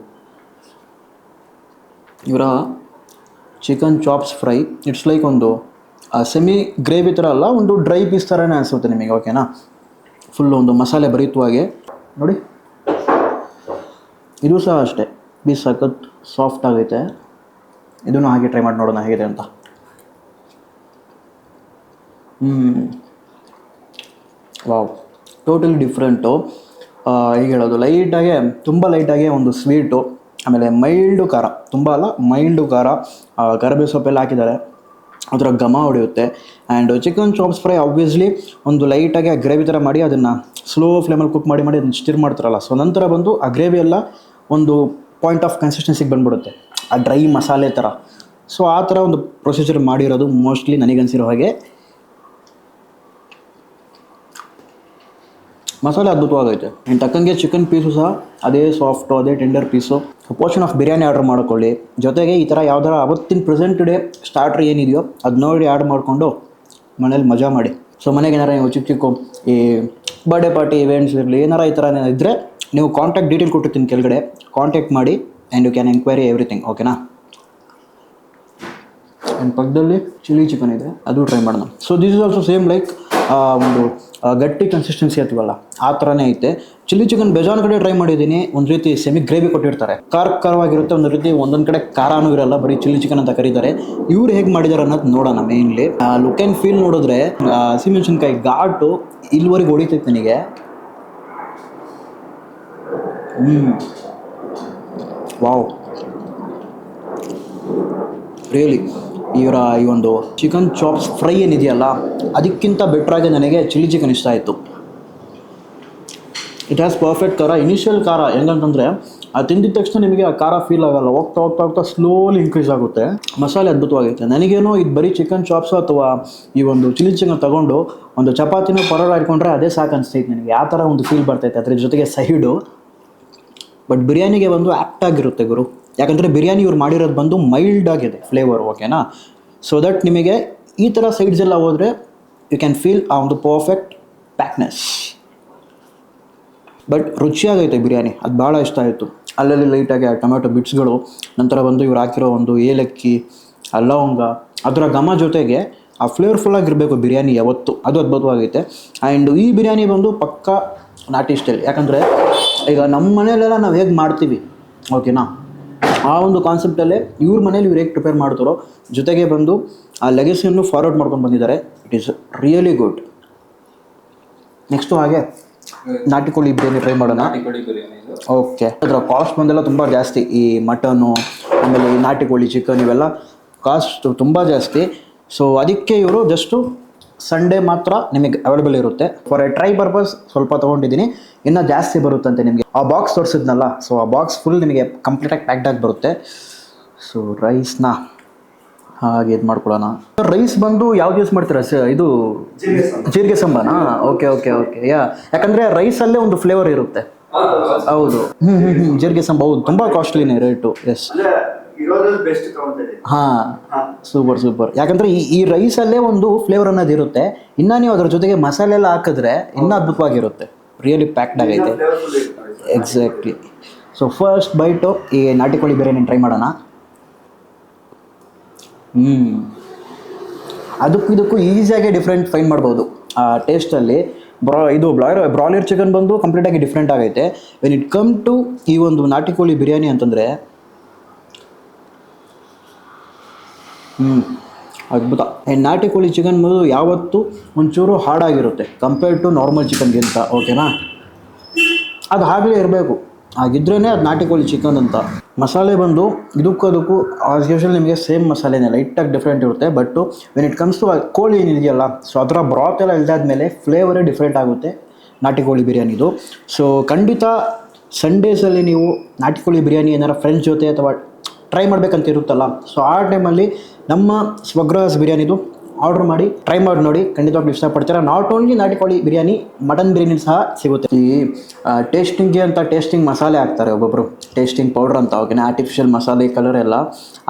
ಇವರ chicken chops fry it's like ಒಂದು ಸೆಮಿ ಗ್ರೇವಿ ಥರ ಅಲ್ಲ, ಒಂದು ಡ್ರೈ ಪೀಸ್ ಥರನೇ ಅನಿಸುತ್ತೆ ನಿಮಗೆ ಓಕೆನಾ ಫುಲ್ ಒಂದು ಮಸಾಲೆ ಭರಿತವಾಗೆ ನೋಡಿ. ಇದು ಸಹ ಅಷ್ಟೇ. ಪೀಸ್ ಸಖತ್ ಸಾಫ್ಟ್ ಆಗೈತೆ. ಇದನ್ನು ಹಾಗೆ ಟ್ರೈ ಮಾಡಿ ನೋಡೋಣ ಹೇಗಿದೆ ಅಂತ. ವಾವ್ ಟೋಟಲಿ ಡಿಫ್ರೆಂಟು ಈಗ ಹೇಳೋದು ಲೈಟಾಗೆ ತುಂಬ ಲೈಟಾಗೆ ಒಂದು ಸ್ವೀಟು ಆಮೇಲೆ ಮೈಲ್ಡು ಖಾರ. ತುಂಬ ಅಲ್ಲ ಮೈಲ್ಡು ಖಾರ. ಕರಬೇ ಕರಿಬೇವು ಸೊಪ್ಪೆಲ್ಲ ಹಾಕಿದ್ದಾರೆ. ಅದರ ಘಮ ಹೊಡೆಯುತ್ತೆ. And chicken chops fry obviously ಒಂದು ಲೈಟಾಗಿ ಆ ಗ್ರೇವಿ ಥರ ಮಾಡಿ ಅದನ್ನು ಸ್ಲೋ ಫ್ಲೇಮಲ್ಲಿ ಕುಕ್ ಮಾಡಿ ಮಾಡಿ ಅದನ್ನು ಸ್ಟಿರ್ ಮಾಡ್ತಾರಲ್ಲ. ಸೊ ನಂತರ ಬಂದು ಆ ಗ್ರೇವಿ ಎಲ್ಲ ಒಂದು ಪಾಯಿಂಟ್ ಆಫ್ ಕನ್ಸಿಸ್ಟೆನ್ಸಿಗೆ ಬಂದ್ಬಿಡುತ್ತೆ. ಆ ಡ್ರೈ ಮಸಾಲೆ ಥರ ಸೊ ಆ ಥರ ಒಂದು ಪ್ರೊಸೀಜರ್ ಮಾಡಿರೋದು ಮೋಸ್ಟ್ಲಿ ನನಗನ್ಸಿರೋ ಹಾಗೆ. ಮಸಾಲೆ ಅದ್ಭುತವಾಗೈತೆ. ಆ್ಯಂಡ್ ತಕ್ಕಂಗೆ ಚಿಕನ್ ಪೀಸು ಸಹ, ಅದೇ ಸಾಫ್ಟು ಅದೇ tender piece portion of biryani order ಮಾಡ್ಕೊಳ್ಳಿ. ಜೊತೆಗೆ ಈ ಥರ ಯಾವ್ದಾರ ಅವತ್ತಿನ ಪ್ರೆಸೆಂಟ್ ಡೇ ಸ್ಟಾರ್ಟರ್ ಏನಿದೆಯೋ ಅದು ನೋಡಿ ಆ್ಯಡ್ ಮಾಡಿಕೊಂಡು ಮನೇಲಿ ಮಜಾ ಮಾಡಿ. ಸೊ ಮನೆಗೆ ಏನಾರ ಚಿಕ್ಕ ಚಿಕ್ಕ ಈ ಬರ್ಡೇ ಪಾರ್ಟಿ ಇವೆಂಟ್ಸ್ ಇರಲಿ, ಏನಾರ ಈ ಥರ ಇದ್ದರೆ ನೀವು ಕಾಂಟ್ಯಾಕ್ಟ್ ಡೀಟೇಲ್ ಕೊಟ್ಟಿರ್ತೀನಿ ಕೆಳಗಡೆ. ಕಾಂಟ್ಯಾಕ್ಟ್ ಮಾಡಿ and you can enquiry everything ಓಕೆನಾ ಆ್ಯಂಡ್ ಪಕ್ಕದಲ್ಲಿ ಚಿಲ್ಲಿ ಚಿಕನ್ ಇದೆ, ಅದು ಟ್ರೈ ಮಾಡೋಣ. So this is also same like ಒಂದು ಗಟ್ಟಿ ಕನ್ಸಿಸ್ಟೆನ್ಸಿ ಇರ್ತೀವಲ್ಲ ಆ ಥರನೇ ಐತೆ. ಚಿಲ್ಲಿ ಚಿಕನ್ ಬೇಜಾನ್ ಕಡೆ ಟ್ರೈ ಮಾಡಿದ್ದೀನಿ, ಒಂದು ರೀತಿ ಸೆಮಿ ಗ್ರೇವಿ ಕೊಟ್ಟಿರ್ತಾರೆ. ಖಾರ ಖಾರವಾಗಿರುತ್ತೆ, ಒಂದು ರೀತಿ ಒಂದೊಂದು ಕಡೆ ಖಾರನೂ ಇರಲ್ಲ, ಬರೀ ಚಿಲ್ಲಿ ಚಿಕನ್ ಅಂತ ಕರೀತಾರೆ. ಇವ್ರು ಹೇಗೆ ಮಾಡಿದ್ದಾರೆ ಅನ್ನೋದು ನೋಡೋಣ ಮೇನ್ಲಿ ಲುಕ್ ಆ್ಯಂಡ್ ಫೀಲ್ ನೋಡಿದ್ರೆ ಸಿಮೆಣಸಿನ್ಕಾಯಿ ಘಾಟು ಇಲ್ಲಿವರೆಗೆ ಹೊಡಿತೈತೆ ನನಗೆ. ಹ್ಞೂ ವಾವ್. ರಿಯಲಿ ಇವರ ಈ ಒಂದು ಚಿಕನ್ ಚಾಪ್ಸ್ ಫ್ರೈ ಏನಿದೆಯಲ್ಲ, ಅದಕ್ಕಿಂತ ಬೆಟ್ರಾಗಿ ನನಗೆ ಚಿಲ್ಲಿ ಚಿಕನ್ ಇಷ್ಟ ಆಯಿತು. ಇಟ್ ಹ್ಯಾಸ್ ಪರ್ಫೆಕ್ಟ್ ಖಾರ. ಇನಿಷಿಯಲ್ ಖಾರ ಹೆಂಗಂತಂದರೆ ಅದು ತಿಂದಿದ ತಕ್ಷಣ ನಿಮಗೆ ಆ ಖಾರ ಫೀಲ್ ಆಗಲ್ಲ. ಹೋಗ್ತಾ ಹೋಗ್ತಾ ಹೋಗ್ತಾ ಸ್ಲೋಲಿ ಇನ್ಕ್ರೀಸ್ ಆಗುತ್ತೆ. ಮಸಾಲೆ ಅದ್ಭುತವಾಗಿರುತ್ತೆ ನನಗೇನು ಇದು ಬರೀ ಚಿಕನ್ ಚಾಪ್ಸ್ ಅಥವಾ ಈ ಒಂದು ಚಿಲ್ಲಿ ಚಿಕನ್ ತಗೊಂಡು ಒಂದು ಚಪಾತಿನೂ ಪರೋಡ ಇಟ್ಕೊಂಡ್ರೆ ಅದೇ ಸಾಕು ಅನಿಸ್ತೈತೆ ನನಗೆ. ಯಾವ ಥರ ಒಂದು ಫೀಲ್ ಬರ್ತೈತೆ ಅದ್ರ ಜೊತೆಗೆ ಸೈಡು ಬಟ್ ಬಿರಿಯಾನಿಗೆ ಬಂದು ಆ್ಯಪ್ಟ್ ಆಗಿರುತ್ತೆ ಗುರು. ಯಾಕಂದರೆ ಬಿರಿಯಾನಿ ಇವ್ರು ಮಾಡಿರೋದು ಬಂದು ಮೈಲ್ಡ್ ಆಗಿದೆ ಫ್ಲೇವರ್ ಓಕೆನಾ ಸೊ ದಟ್ ನಿಮಗೆ ಈ ಥರ ಸೈಡ್ಸ್ ಎಲ್ಲ ಹೋದರೆ ಯು ಕ್ಯಾನ್ ಫೀಲ್ ಆ ಒಂದು ಪರ್ಫೆಕ್ಟ್ ಪ್ಯಾಕ್ನೆಸ್ ಬಟ್ ರುಚಿಯಾಗೈತೆ ಬಿರಿಯಾನಿ ಅದು ಭಾಳ ಇಷ್ಟ ಆಯಿತು. ಅಲ್ಲಲ್ಲಿ ಲೈಟಾಗಿ ಆ ಟೊಮೆಟೊ ಬಿಟ್ಸ್ಗಳು ನಂತರ ಬಂದು ಇವ್ರು ಹಾಕಿರೋ ಒಂದು ಏಲಕ್ಕಿ ಲವಂಗ, ಅದರ ಘಮ ಜೊತೆಗೆ ಆ ಫ್ಲೇವರ್ಫುಲ್ ಆಗಿರಬೇಕು ಬಿರಿಯಾನಿ ಯಾವತ್ತು. ಅದು ಅದ್ಭುತವಾಗೈತೆ. ಆ್ಯಂಡ್ ಈ ಬಿರಿಯಾನಿ ಬಂದು ಪಕ್ಕ ನಾಟಿ ಸ್ಟೈಲ್ ಯಾಕಂದರೆ ಈಗ ನಮ್ಮ ಮನೆಯಲ್ಲೆಲ್ಲ ನಾವು ಹೇಗೆ ಮಾಡ್ತೀವಿ? ಓಕೆನಾ ಆ ಒಂದು ಕಾನ್ಸೆಪ್ಟಲ್ಲೇ ಇವ್ರ ಮನೇಲಿ ಇವ್ರು ಹೇಗೆ ಪ್ರಿಪೇರ್ ಮಾಡ್ತಾರೋ ಜೊತೆಗೆ ಬಂದು ಆ ಲೆಗಸಿಯನ್ನು ಫಾರ್ವರ್ಡ್ ಮಾಡ್ಕೊಂಡು ಬಂದಿದ್ದಾರೆ. It is really good next ಹಾಗೆ ನಾಟಿ ಕೋಳಿ ಬಿರಿಯಾನಿ ಟ್ರೈ ಮಾಡೋಣ. ಓಕೆ ಅದರ ಕಾಸ್ಟ್ ಬಂದೆಲ್ಲ ತುಂಬ ಜಾಸ್ತಿ. ಈ ಮಟನು ಆಮೇಲೆ ಈ ನಾಟಿ ಕೋಳಿ ಚಿಕನ್ ಇವೆಲ್ಲ ಕಾಸ್ಟ್ ತುಂಬ ಜಾಸ್ತಿ. ಸೊ ಅದಕ್ಕೆ ಇವರು ಜಸ್ಟು ಸಂಡೇ ಮಾತ್ರ ನಿಮಗೆ ಅವೈಲೇಬಲ್ ಇರುತ್ತೆ. ಫಾರ್ ಎ ಟ್ರೈ ಪರ್ಪಸ್ ಸ್ವಲ್ಪ ತೊಗೊಂಡಿದ್ದೀನಿ. ಇನ್ನೂ ಜಾಸ್ತಿ ಬರುತ್ತಂತೆ ನಿಮಗೆ. ಆ ಬಾಕ್ಸ್ ತೋರಿಸಿದ್ನಲ್ಲ ಸೊ ಆ ಬಾಕ್ಸ್ ಫುಲ್ ನಿಮಗೆ ಕಂಪ್ಲೀಟಾಗಿ ಪ್ಯಾಕ್ಡ್ ಆಗಿ ಬರುತ್ತೆ. ಸೊ ರೈಸ್ನ ಹಾಗೆ ಇದು ಮಾಡ್ಕೊಳ್ಳೋಣ. ರೈಸ್ ಬಂದು ಯಾವ್ದು ಯೂಸ್ ಮಾಡ್ತೀರಾ ಸ ಇದು ಜೀರಿಗೆ ಸಂಬಾನ ಓಕೆ ಓಕೆ ಓಕೆ ಯಾ ಯಾಕಂದರೆ ರೈಸಲ್ಲೇ ಒಂದು ಫ್ಲೇವರ್ ಇರುತ್ತೆ. ಹೌದು ಹ್ಞೂ ಹ್ಞೂ ಹ್ಞೂ ಜೀರಿಗೆ ಸಂಬ ಹೌದು ತುಂಬ ಕಾಸ್ಟ್ಲಿನೇ ರೇಟು ಎಸ್ ಹಾಂ ಸೂಪರ್ ಸೂಪರ್ ಯಾಕಂದ್ರೆ ಈ ಈ ರೈಸಲ್ಲೇ ಒಂದು ಫ್ಲೇವರ್ ಅನ್ನೋದು ಇರುತ್ತೆ. ಇನ್ನ ನೀವು ಅದ್ರ ಜೊತೆಗೆ ಮಸಾಲೆ ಎಲ್ಲ ಹಾಕಿದ್ರೆ ಇನ್ನೂ ಅದ್ಭುತವಾಗಿರುತ್ತೆ. ರಿಯಲಿ ಪ್ಯಾಕ್ಡ್ ಆಗೈತೆ. ಎಕ್ಸಾಕ್ಟ್ಲಿ ಸೊ ಫಸ್ಟ್ ಬೈಟು ಈ ನಾಟಿ ಕೋಳಿ ಬಿರಿಯಾನಿ ಟ್ರೈ ಮಾಡೋಣ. ಹ್ಞೂ ಅದಕ್ಕೂ ಇದಕ್ಕೂ ಈಸಿಯಾಗಿ ಡಿಫ್ರೆಂಟ್ ಫೈನ್ ಮಾಡ್ಬೋದು. ಆ ಟೇಸ್ಟಲ್ಲಿ ಬ್ರಾ ಇದು ಬ್ರಾಯರ್ ಬ್ರಾಯ್ಲರ್ ಚಿಕನ್ ಬಂದು ಕಂಪ್ಲೀಟಾಗಿ ಡಿಫ್ರೆಂಟ್ ಆಗೈತೆ. ವೆನ್ ಇಟ್ ಕಮ್ ಟು ಈ ಒಂದು ನಾಟಿ ಕೋಳಿ ಬಿರಿಯಾನಿ ಅಂತಂದರೆ ಹ್ಞೂ ಅದ್ಭುತ. ಈ ನಾಟಿ ಕೋಳಿ ಚಿಕನ್ ಬಂದು ಯಾವತ್ತೂ ಒಂಚೂರು ಹಾರ್ಡಾಗಿರುತ್ತೆ ಕಂಪೇರ್ಡ್ ಟು ನಾರ್ಮಲ್ ಚಿಕನ್ಗಿಂತ ಓಕೆನಾ ಅದು ಹಾಗಲೇ ಇರಬೇಕು. ಹಾಗಿದ್ರೇ ಅದು ನಾಟಿ ಕೋಳಿ ಚಿಕನ್ ಅಂತ. ಮಸಾಲೆ ಬಂದು ಇದಕ್ಕೂ ಅದಕ್ಕೂ ಆಸ್ ಯೂಶಲ್ ನಿಮಗೆ ಸೇಮ್ ಮಸಾಲೆನೇ ಲೈಟಾಗಿ ಡಿಫ್ರೆಂಟ್ ಇರುತ್ತೆ but when it comes to ಕೋಳಿ ಏನಿದೆಯಲ್ಲ ಸೊ ಅದರ ಬ್ರಾತ್ ಎಲ್ಲ ಇಲ್ದಾದ್ಮೇಲೆ ಫ್ಲೇವರೇ ಡಿಫ್ರೆಂಟ್ ಆಗುತ್ತೆ ನಾಟಿ ಕೋಳಿ ಬಿರಿಯಾನಿದು. ಸೊ ಖಂಡಿತ ಸಂಡೇಸಲ್ಲಿ ನೀವು ನಾಟಿ ಕೋಳಿ ಬಿರಿಯಾನಿ ಏನಾರ ಫ್ರೆಂಡ್ಸ್ ಜೊತೆ ಅಥವಾ ಟ್ರೈ ಮಾಡ್ಬೇಕಂತ ಇರುತ್ತಲ್ಲ ಸೊ ಆ ಟೈಮಲ್ಲಿ ನಮ್ಮ ಸ್ವಗ್ರಹಸ್ ಬಿರಿಯಾನಿದು ಆರ್ಡರ್ ಮಾಡಿ ಟ್ರೈ ಮಾಡಿ ನೋಡಿ, ಖಂಡಿತವಾಗ್ಲೂ ಇಷ್ಟಪಡ್ತೀರ. ನಾಟ್ ಓನ್ಲಿ ನಾಟಿ ಕೋಳಿ ಬಿರಿಯಾನಿ ಮಟನ್ ಬಿರಿಯಾನಿ ಸಹ ಸಿಗುತ್ತೆ. ಈ ಟೇಸ್ಟಿಂಗ್ಗೆ ಅಂತ ಟೇಸ್ಟಿಂಗ್ ಮಸಾಲೆ ಹಾಕ್ತಾರೆ ಒಬ್ಬೊಬ್ಬರು ಟೇಸ್ಟಿಂಗ್ ಪೌಡ್ರ್ ಅಂತ, ಓಕೆನಾ? ಆರ್ಟಿಫಿಷಿಯಲ್ ಮಸಾಲೆ ಕಲರ್ ಎಲ್ಲ.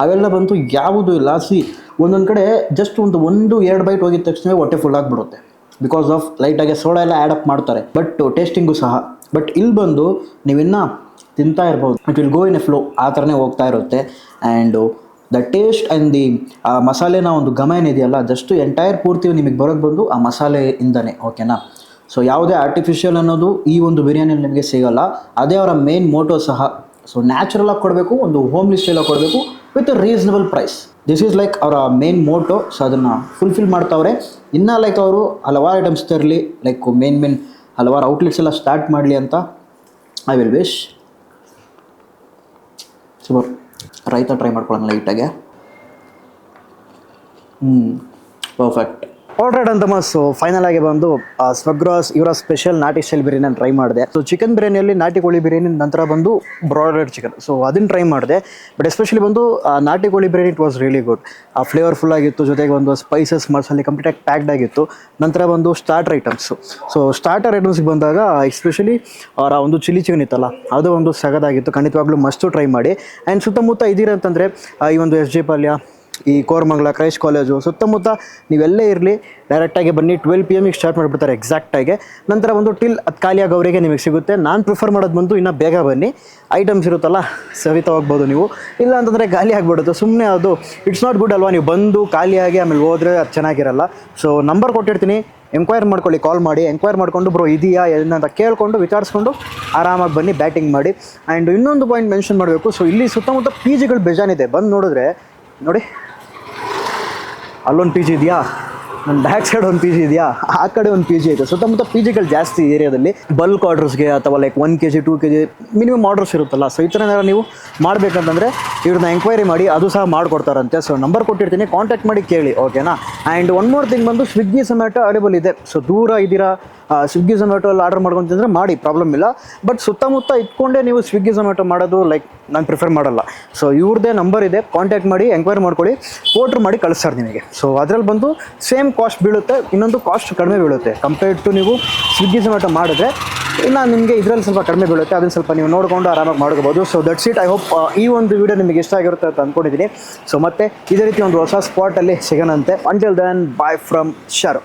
ಅವೆಲ್ಲ ಬಂತು ಯಾವುದೂ ಇಲ್ಲ. ಸಿ ಒಂದೊಂದು ಕಡೆ ಜಸ್ಟ್ ಒಂದು ಒಂದು, ಎರಡು ಬೈಟ್ ಹೋಗಿದ ತಕ್ಷಣ ಹೊಟ್ಟೆ ಫುಲ್ ಆಗಿಬಿಡುತ್ತೆ. ಬಿಕಾಸ್ ಆಫ್ ಲೈಟಾಗಿ ಸೋಡಾ ಎಲ್ಲ ಆ್ಯಡ್ ಅಪ್ ಮಾಡ್ತಾರೆ. ಬಟ್ ಟೇಸ್ಟಿಂಗು ಸಹ. ಬಟ್ ಇಲ್ಲಿ ಬಂದು ನೀವಿನ್ನ ತಿಂತಾ ಇರ್ಬೋದು. It will go in a flow ಆ ಥರನೇ ಹೋಗ್ತಾ ಇರುತ್ತೆ. And the taste and the ಆ, ಮಸಾಲೆನ ಒಂದು ಘಮ ಏನಿದೆಯಲ್ಲ ಜಸ್ಟ್ ಎಂಟೈರ್ ಪೂರ್ತಿ ನಿಮಗೆ ಬರೋದು ಬಂದು ಆ ಮಸಾಲೆಯಿಂದನೇ ಓಕೆನಾ ಸೊ ಯಾವುದೇ ಆರ್ಟಿಫಿಷಿಯಲ್ ಅನ್ನೋದು ಈ ಒಂದು ಬಿರಿಯಾನಿಯಲ್ಲಿ ನಿಮಗೆ ಸಿಗೋಲ್ಲ. ಅದೇ ಅವರ ಮೇನ್ ಮೋಟೋ ಸಹ. ಸೊ ನ್ಯಾಚುರಲಾಗಿ ಕೊಡಬೇಕು, ಒಂದು ಹೋಮ್ಲಿ ಸ್ಟೈಲಾಗಿ ಕೊಡಬೇಕು with reasonable price this is like ಅವರ ಮೇನ್ ಮೋಟೋ ಸೊ ಅದನ್ನು ಫುಲ್ಫಿಲ್ ಮಾಡ್ತಾವ್ರೆ. ಇನ್ನೂ ಲೈಕ್ ಅವರು ಹಲವಾರು ಐಟಮ್ಸ್ ತರಲಿ ಲೈಕ್ ಮೇನ್ ಮೇನ್ ಹಲವಾರು ಔಟ್ಲೆಟ್ಸ್ ಎಲ್ಲ ಸ್ಟಾರ್ಟ್ ಮಾಡಲಿ ಅಂತ ಐ ವಿಲ್ ವಿಶ್ ಸೂಪರ್ ರೈತ ಟ್ರೈ ಮಾಡ್ಕೊಳ್ಳೋಣ ಲೈಟಾಗೆ ಹ್ಞೂ ಪರ್ಫೆಕ್ಟ್ ಆಲ್ರೈಟ್ ಅಂತ ಸೊ ಫೈನಲ್ ಆಗಿ ಬಂದು ಸ್ವಗ್ರಾಸ್ ಇವರ ಸ್ಪೆಷಲ್ ನಾಟಿ ಸ್ಟೈಲ್ ಬಿರಿಯಾನಿ ಟ್ರೈ ಮಾಡಿದೆ. ಸೊ ಚಿಕನ್ ಬಿರಿಯಾನಿಯಲ್ಲಿ ನಾಟಿ ಕೋಳಿ ಬಿರಿಯಾನಿ ನಂತರ ಬಂದು ಬ್ರಾಯ್ಲರ್ ಚಿಕನ್ ಸೊ ಅದನ್ನು ಟ್ರೈ ಮಾಡಿದೆ. ಬಟ್ ಎಸ್ಪೆಷಲಿ ಬಂದು ನಾಟಿ ಕೋಳಿ biryani it was really good ಆ ಫ್ಲೇವರ್ಫುಲ್ ಆಗಿತ್ತು, ಜೊತೆಗೆ ಒಂದು ಸ್ಪೈಸಸ್ ಮಸಾಲೆ ಕಂಪ್ಲೀಟಾಗಿ ಪ್ಯಾಕ್ಡ್ ಆಗಿತ್ತು. ನಂತರ ಬಂದು ಸ್ಟಾರ್ಟರ್ ಐಟಮ್ಸು ಸೊ ಸ್ಟಾರ್ಟರ್ ಐಟಮ್ಸ್ಗೆ ಬಂದಾಗ ಎಸ್ಪೆಷಲಿ ಅವರ ಒಂದು ಚಿಲ್ಲಿ ಚಿಕನ್ ಇತ್ತಲ್ಲ, ಅದು ಒಂದು ಸಗದಾಗಿತ್ತು. ಖಂಡಿತವಾಗ್ಲೂ ಮಸ್ತು ಟ್ರೈ ಮಾಡಿ. ಆ್ಯಂಡ್ ಸುತ್ತಮುತ್ತ ಇದ್ದೀರಂತಂದರೆ ಈ ಒಂದು ಎಸ್ ಜೆ ಪಾಲ್ಯ ಈ ಕೋರಮಂಗಲ ಕ್ರೈಸ್ಟ್ ಕಾಲೇಜು ಸುತ್ತಮುತ್ತ ನೀವೆಲ್ಲೇ ಇರಲಿ ಡೈರೆಕ್ಟಾಗಿ ಬನ್ನಿ. ಟ್ವೆಲ್ ಪಿ ಎಮಿಗೆ ಸ್ಟಾರ್ಟ್ ಮಾಡಿಬಿಡ್ತಾರೆ ಎಕ್ಸಾಕ್ಟಾಗಿ ನಂತರ ಒಂದು ಟಿಲ್ ಅದು ಖಾಲಿಯಾಗವರೆಗೆ ನಿಮಗೆ ಸಿಗುತ್ತೆ. ನಾನು ಪ್ರಿಫರ್ ಮಾಡೋದು ಬಂದು ಇನ್ನೂ ಬೇಗ ಬನ್ನಿ. ಐಟಮ್ಸ್ ಇರುತ್ತಲ್ಲ, ಸವಿತಾ ಹೋಗ್ಬೋದು ನೀವು. ಇಲ್ಲ ಅಂತಂದರೆ ಖಾಲಿ ಆಗಿಬಿಡುತ್ತೆ. ಸುಮ್ಮನೆ ಅದು ಇಟ್ಸ್ ನಾಟ್ ಗುಡ್ ಅಲ್ವಾ? ನೀವು ಬಂದು ಖಾಲಿಯಾಗಿ ಆಮೇಲೆ ಹೋದರೆ ಅದು ಚೆನ್ನಾಗಿರಲ್ಲ. ಸೊ ನಂಬರ್ ಕೊಟ್ಟಿರ್ತೀನಿ. ಎಂಕ್ವೈರ್ ಮಾಡ್ಕೊಳ್ಳಿ ಕಾಲ್ ಮಾಡಿ. ಎಂಕ್ವೈರ್ ಮಾಡಿಕೊಂಡು, ಬ್ರೋ, ಇದೆಯಾ? ಏನಂತ ಕೇಳಿಕೊಂಡು, ವಿಚಾರಿಸ್ಕೊಂಡು ಆರಾಮಾಗಿ ಬನ್ನಿ ಬ್ಯಾಟಿಂಗ್ ಮಾಡಿ. ಆ್ಯಂಡ್ ಇನ್ನೊಂದು ಪಾಯಿಂಟ್ ಮೆನ್ಷನ್ ಮಾಡಬೇಕು. ಸೊ ಇಲ್ಲಿ ಸುತ್ತಮುತ್ತ ಪಿ ಜಿಗಳು ಬೇಜಾನಿದೆ. ಬಂದು ನೋಡಿದ್ರೆ, ನೋಡಿ. ಅಲ್ಲೊಂದು ಪಿ ಜಿ ಇದೆಯಾ? ನನ್ನ ಬ್ಯಾಕ್ ಸೈಡ್ ಒಂದು ಪಿ ಜಿ ಇದೆಯಾ? ಆ ಕಡೆ ಒಂದು ಪಿ ಜಿ ಐತೆ. ಸುತ್ತಮುತ್ತ ಪಿ ಜಿಗಳು ಜಾಸ್ತಿ ಏರಿಯಾದಲ್ಲಿ ಬಲ್ಕ್ ಆರ್ಡರ್ಸ್ಗೆ ಅಥವಾ like one K G two K G minimum orders ಇರುತ್ತಲ್ಲ. ಸೊ ಈ ಥರ ನೀವು ಮಾಡಬೇಕಂತಂದರೆ ಇವ್ರನ್ನ ಎಂಕ್ವೈರಿ ಮಾಡಿ ಅದು ಸಹ ಮಾಡಿಕೊಡ್ತಾರಂತೆ. ಸೊ ನಂಬರ್ ಕೊಟ್ಟಿರ್ತೀನಿ. ಕಾಂಟ್ಯಾಕ್ಟ್ ಮಾಡಿ ಕೇಳಿ ಓಕೆನಾ ಆ್ಯಂಡ್ ಒನ್ ಮೋರ್ ಥಿಂಗ್ ಬಂದು ಸ್ವಿಗ್ಗಿ ಸೊಮ್ಯಾಟೊ ಅವೈಲೇಬಲ್ ಇದೆ. ಸೊ ದೂರ ಇದ್ದೀರಾ? ಸ್ವಿಗ್ಗಿ ಝೊಮ್ಯಾಟೊ ಅಲ್ಲಿ ಆರ್ಡರ್ ಮಾಡ್ಕೊಂತಂದ್ರೆ ಮಾಡಿ ಪ್ರಾಬ್ಲಮ್ ಇಲ್ಲ. ಬಟ್ ಸುತ್ತಮುತ್ತ ಇಟ್ಕೊಂಡೇ ನೀವು ಸ್ವಿಗ್ಗಿ ಝೊಮ್ಯಾಟೊ ಮಾಡೋದು ಲೈಕ್ ನಾನು ಪ್ರಿಫರ್ ಮಾಡಲ್ಲ. ಸೊ ಇವ್ರದ್ದೇ ನಂಬರ್ ಇದೆ ಕಾಂಟ್ಯಾಕ್ಟ್ ಮಾಡಿ ಎಂಕ್ವೈರಿ ಮಾಡ್ಕೊಳ್ಳಿ ಓಟ್ರ್ ಮಾಡಿ ಕಳಿಸ್ತಾರೆ ನಿಮಗೆ. ಸೊ ಅದರಲ್ಲಿ ಬಂದು ಸೇಮ್ ಕಾಸ್ಟ್ ಬೀಳುತ್ತೆ, ಇನ್ನೊಂದು ಕಾಸ್ಟ್ ಕಡಿಮೆ ಬೀಳುತ್ತೆ. ಕಂಪೇರ್ಡ್ ಟು ನೀವು ಸ್ವಿಗ್ಗಿ ಝೊಮ್ಯಾಟೊ ಮಾಡಿದ್ರೆ, ಇನ್ನು ನಿಮಗೆ ಇದರಲ್ಲಿ ಸ್ವಲ್ಪ ಕಡಿಮೆ ಬೀಳುತ್ತೆ, ಅದನ್ನು ಸ್ವಲ್ಪ ನೀವು ನೋಡಿಕೊಂಡು ಆರಾಮಾಗಿ ಮಾಡ್ಕೋಬೋದು. So that's it I hope ಈ ಒಂದು ವಿಡಿಯೋ ನಿಮಗೆ ಇಷ್ಟ ಆಗಿರುತ್ತೆ ಅಂತ ಅಂದ್ಕೊಂಡಿದ್ದೀನಿ ಸೊ ಮತ್ತೆ ಇದೇ ರೀತಿ ಒಂದು ಹೊಸ ಸ್ಪಾಟಲ್ಲಿ ಸಿಗೋಣಂತೆ. Until then bye from Sharu